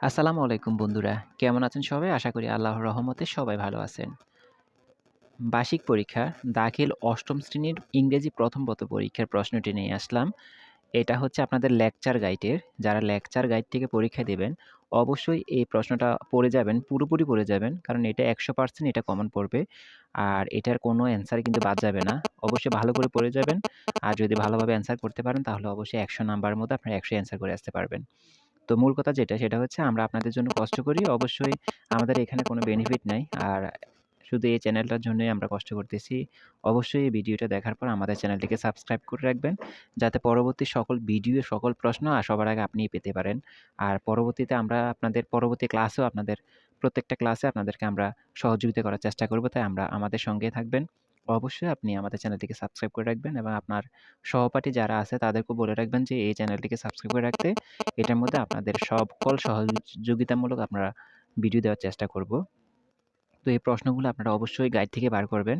আসসালামু আলাইকুম বন্ধুরা। কেমন আছেন সবাই? আশা করি আল্লাহর রহমতে সবাই ভালো আছেন। বার্ষিক পরীক্ষা দাখিল অষ্টম শ্রেণির ইংরেজি প্রথম পত্র পরীক্ষার প্রশ্নটি নিয়ে আসলাম। এটা হচ্ছে আপনাদের লেকচার গাইডের। যারা লেকচার গাইড থেকে পরীক্ষা দেবেন অবশ্যই এই প্রশ্নটা পড়ে যাবেন, পুরোপুরি পড়ে যাবেন। কারণ এটা ১০০% এটা কমন পড়বে। আর এটার কোনো অ্যান্সার কিন্তু বাদ যাবে না। অবশ্যই ভালো করে পড়ে যাবেন। আর যদি ভালোভাবে অ্যান্সার করতে পারেন তাহলে অবশ্যই ১০০ নাম্বারের মধ্যে আপনারা ১০০ অ্যান্সার করে আসতে পারবেন। তো মূল কথা যেটা সেটা হচ্ছে আমরা আপনাদের জন্য কষ্ট করি। অবশ্যই আমাদের এখানে কোনো বেনিফিট নাই। আর শুধু এই চ্যানেলটার জন্যই আমরা কষ্ট করতেছি। অবশ্যই এই ভিডিওটা দেখার পর আমাদের চ্যানেলটিকে সাবস্ক্রাইব করে রাখবেন। যাতে পরবর্তী সকল ভিডিও, সকল প্রশ্ন আর সবার আগে আপনিই পেতে পারেন। আর পরবর্তীতে আমরা আপনাদের পরবর্তী ক্লাসেও আপনাদের প্রত্যেকটা ক্লাসে আপনাদেরকে আমরা সহযোগিতা করার চেষ্টা করব। তাই আমরা আমাদের সঙ্গে থাকবেন। অবশ্যই আপনি আমাদের চ্যানেলটিকে সাবস্ক্রাইব করে রাখবেন এবং আপনার সহপাঠী যারা আছে তাদেরকে বলে রাখবেন যে এই চ্যানেলটিকে সাবস্ক্রাইব করে রাখতে। এটার মধ্যে আপনাদের সকল সহযোগিতামূলক আমরা ভিডিও দেওয়ার চেষ্টা করব। তো এই প্রশ্নগুলো আপনারা অবশ্যই গাইড থেকে বার করবেন।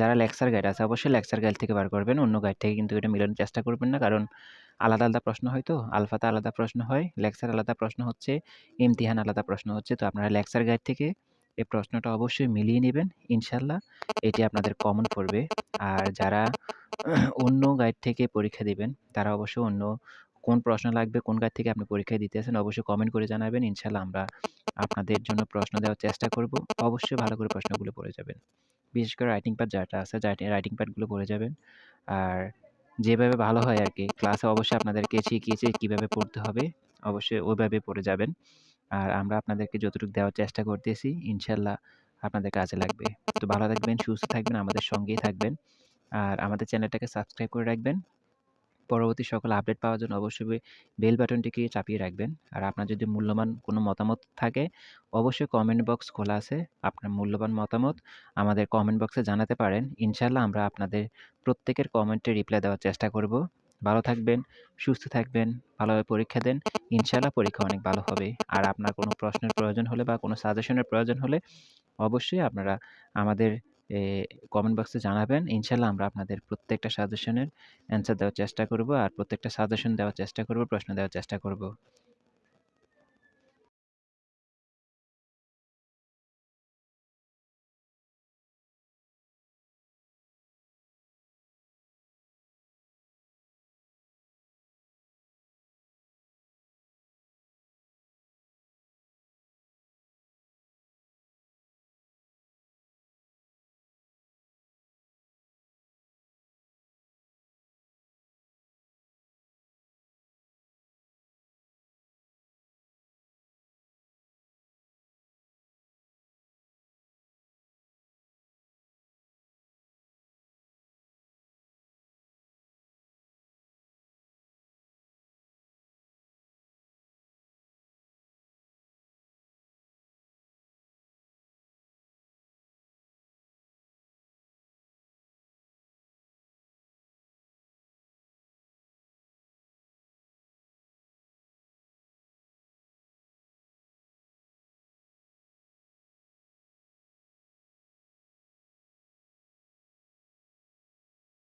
যারা লেকচার গাইড আছে অবশ্যই লেকচার গাইড থেকে বার করবেন। অন্য গাইড থেকে কিন্তু এটা মিলানোর চেষ্টা করবেন না। কারণ আলাদা, আলাদা প্রশ্ন হয় তো। আলফাতে আলাদা প্রশ্ন হয়, লেকচার আলাদা প্রশ্ন হচ্ছে, ইমতিহান আলাদা প্রশ্ন হচ্ছে। তো আপনারা লেকচার গাইড থেকে এই প্রশ্নটা অবশ্যই মিলিয়ে নেবেন ইনশাআল্লাহ এটি আপনাদের কমন পড়বে। আর যারা অন্য গাইড থেকে পরীক্ষা দিবেন, তারা অবশ্যই অন্য কোন প্রশ্ন লাগবে, কোন গাইড থেকে আপনি পরীক্ষা দিতেছেন অবশ্যই কমেন্ট করে জানাবেন। ইনশাআল্লাহ আমরা আপনাদের জন্য প্রশ্ন দেওয়ার চেষ্টা করব। অবশ্যই ভালো করে প্রশ্নগুলো পড়ে যাবেন। বিশেষ করে রাইটিং পার্ট যাটা আছে, রাইটিং পার্টগুলো পড়ে যাবেন। আর যেভাবে ভালো হয় আর কি ক্লাসে অবশ্যই আপনাদেরকে শিখিয়েছি কীভাবে পড়তে হবে। অবশ্যই ওইভাবে পড়ে যাবেন। আর আমরা আপনাদেরকে যতটুকু দেওয়ার চেষ্টা করতেছি ইনশাল্লাহ আপনাদের কাজে লাগবে। তো ভালো থাকবেন, সুস্থ থাকবেন, আমাদের সঙ্গেই থাকবেন। আর আমাদের চ্যানেলটাকে সাবস্ক্রাইব করে রাখবেন। পরবর্তী সকল আপডেট পাওয়ার জন্য অবশ্যই বেল বাটনটিকে চাপিয়ে রাখবেন। আর আপনার যদি মূল্যবান কোনো মতামত থাকে অবশ্যই কমেন্ট বক্স খোলা আছে। আপনার মূল্যবান মতামত আমাদের কমেন্ট বক্সে জানাতে পারেন। ইনশাল্লাহ আমরা আপনাদের প্রত্যেকের কমেন্টে রিপ্লাই দেওয়ার চেষ্টা করব। ভালো থাকবেন, সুস্থ থাকবেন, ভালোভাবে পরীক্ষা দেন। ইনশাআল্লাহ পরীক্ষা অনেক ভালো হবে। আর আপনার কোনো প্রশ্নের প্রয়োজন হলে বা কোনো সাজেশনের প্রয়োজন হলে অবশ্যই আপনারা আমাদের কমেন্ট বক্সে জানাবেন। ইনশাল্লাহ আমরা আপনাদের প্রত্যেকটা সাজেশনের অ্যান্সার দেওয়ার চেষ্টা করব। আর প্রত্যেকটা সাজেশন দেওয়ার চেষ্টা করব, প্রশ্ন দেওয়ার চেষ্টা করব।